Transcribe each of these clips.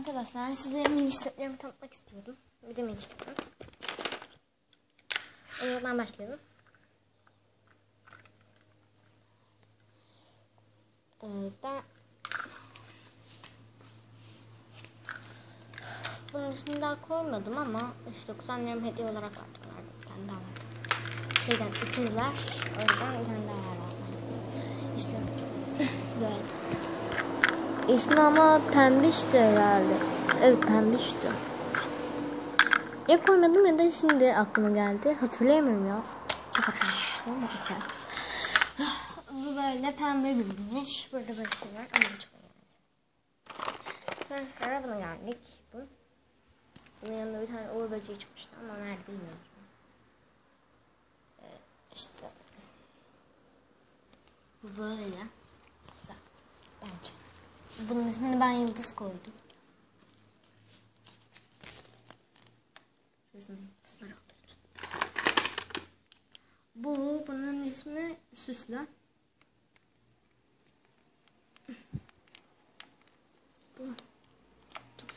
Arkadaşlar size mini setlerimi tanıtmak istiyordum. Bir de mini setlerim. Onlardan başlayalım. Ee, ben bunun ismini daha koymadım ama işte kuzenlerim hediye olarak verdiler. Bir tane daha var. Şeyden ikizler. O yüzden bir tane daha var. İşte böyle. İsmi ama pembişti herhalde. Evet pembişti. Ya koymadım ya da şimdi aklıma geldi. Hatırlayamıyorum ya. Bu böyle pembe bildirmiş. Burada böyle şeyler ama çok önemli. Buna geldik. Bu. Bunun yanında bir tane uğur böceği çıkmıştı ama nerede bilmiyorum. Ee, işte. Bu böyle. Bunun ismini ben Yıldız koydum. Bu, bunun ismi Süslü. Bu. Çok.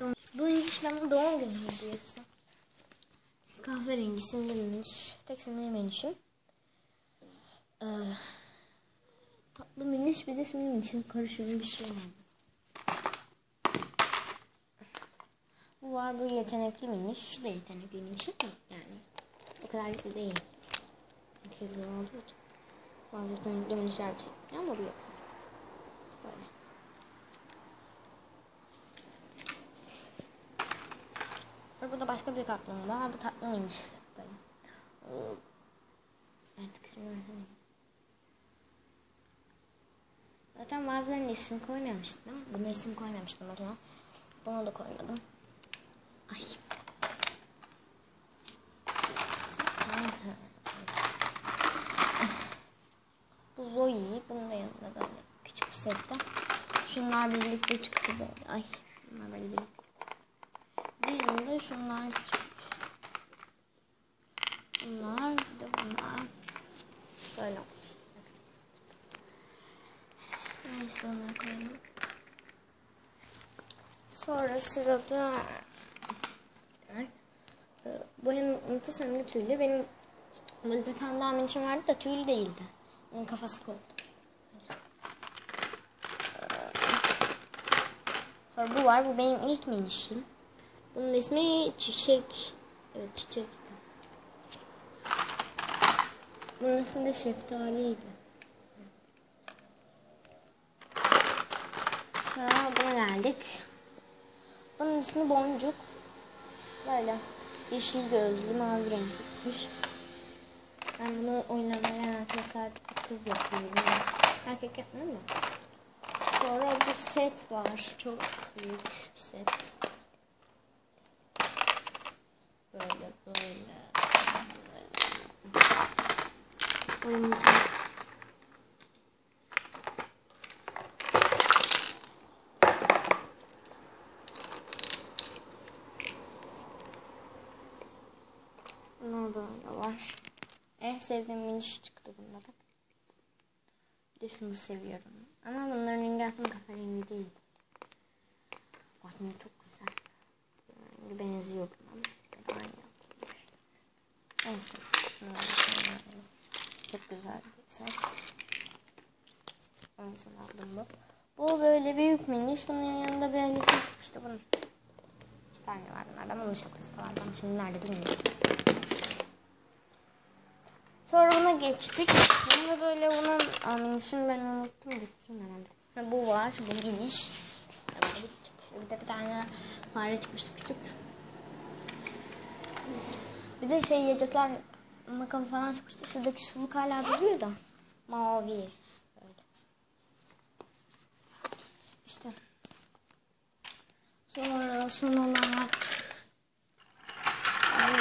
Doğum. Bu minişlerin doğum günü hediyesi. Kahverengi sinirlenmiş. Tek sinirlenmişim. Ee, miniş bir de senin için karışımı bir şey var. Bu var bu yetenekli miniş. Şu da yetenekli ama yani o kadar güzel değil. İkizli olduğu için. Bazı minişler çekiyor ama bu yok. Böyle. Ve burada başka bir kaplumbağa var. Bu tatlı miniş. Böyle. Artık şimdi versene. Zaten bazılarının isim koymamıştım. Buna isim koymamıştım mesela. Buna da koymadım. Ay. Bu Zoe. Bunun da yanında böyle küçük bir sette. Şunlar birlikte çıktı böyle. Ay. Şunlar böyle birlikte. Diğerinde şunlar çıkmış. Bunlar bir de bunlar. Böyle. Neyse onları koyalım. Sonra sırada Ee, bu hem mıntı hem de tüylü. Benim böyle bir tane daha minişim vardı da tüylü değildi. Onun kafası koptu. Sonra bu var. Bu benim ilk minişim. Bunun ismi Çiçek. Evet Çiçek. Bunun ismi de Şeftali'ydi. Sonra buna geldik. Bunun ismi Boncuk. Böyle yeşil gözlü mavi renkli kuş. Ben bunu oynamaya arkadaşlar kız yapıyorum. Erkek yapmıyorum da. Sonra bir set var. Çok büyük bir set. Böyle böyle. böyle. Oyuncak. Bunlar böyle var. En sevdiğim miniş çıktı bunda bak. Bir de şunu seviyorum. Ama bunların rengi aslında kahverengi değil. Aslında çok güzel. Rengi benziyor buna. Aynı yaptılar. Neyse. Çok güzel bir set. Onun için aldım bu. Bu böyle büyük miniş. Bunun yanında böyle şey çıkmıştı bunun. İki tane var bunlardan. Bunun şapkası var. Ben şimdi nerede bilmiyorum. Sonra buna geçtik. Bunda böyle bunun aminişini ben unuttum. Getireyim herhalde. Ha, bu var. Bu geniş. Bir de bir tane fare çıkmıştı küçük. Bir de şey yiyecekler makam falan çıkmıştı. Şuradaki suluk hala duruyor da. Mavi. Böyle. İşte. Sonra son olarak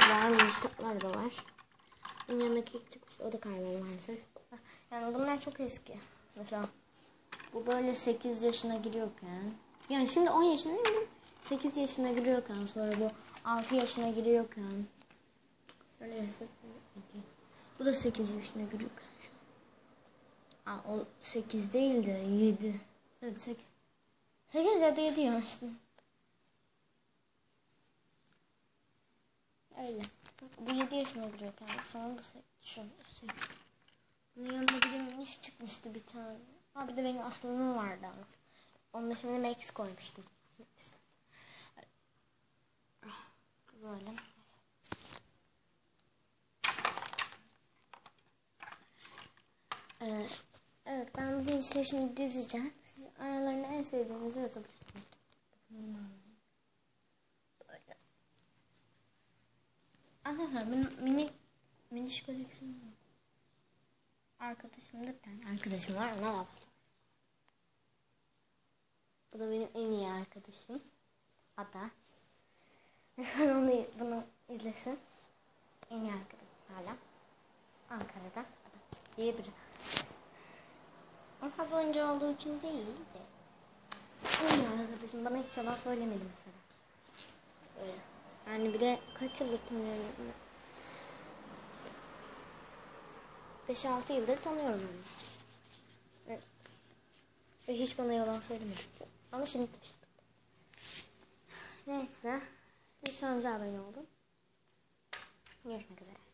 var. Müştaklar da var. Bunun yanındaki ilk çıkmıştı. O da kayboldu maalesef. Yani bunlar çok eski. Mesela bu böyle 8 yaşına giriyorken. Yani şimdi 10 yaşındayım. 8 yaşına giriyorken. Sonra bu 6 yaşına giriyorken. Böyle yasak. Bu da 8 yaşına giriyorken şu an. O 8 değil de 7. Evet 8. 8 ya da 7 ya Öyle. Bu 7 yaşında duruyor kendisi. Sonra bu se- şu 8. Bunun yanında bir de çıkmıştı bir tane. Ha bir de benim aslanım vardı ama. Onun da şimdi Max koymuştum. Max. Böyle. Ee, evet ben bugün işte şimdi dizeceğim. Siz aralarında en sevdiğinizi yazabilirsiniz. Böyle. Arkadaşlar benim mini miniş koleksiyonum var. Arkadaşımda bir tane arkadaşım var ona da. Bu da benim en iyi arkadaşım. Ada. Lütfen onu bunu izlesin. En iyi arkadaşım hala. Ankara'da Ada diye biri. Ama oyuncu olduğu için değil de. En iyi arkadaşım bana hiç yalan söylemedi mesela. Öyle. Yani bir de kaç yıldır tanıyorum onu. 5-6 yıldır tanıyorum onu. Ve hiç bana yalan söylemedi. Ama şimdi. Neyse. Lütfen abone olun. Görüşmek üzere.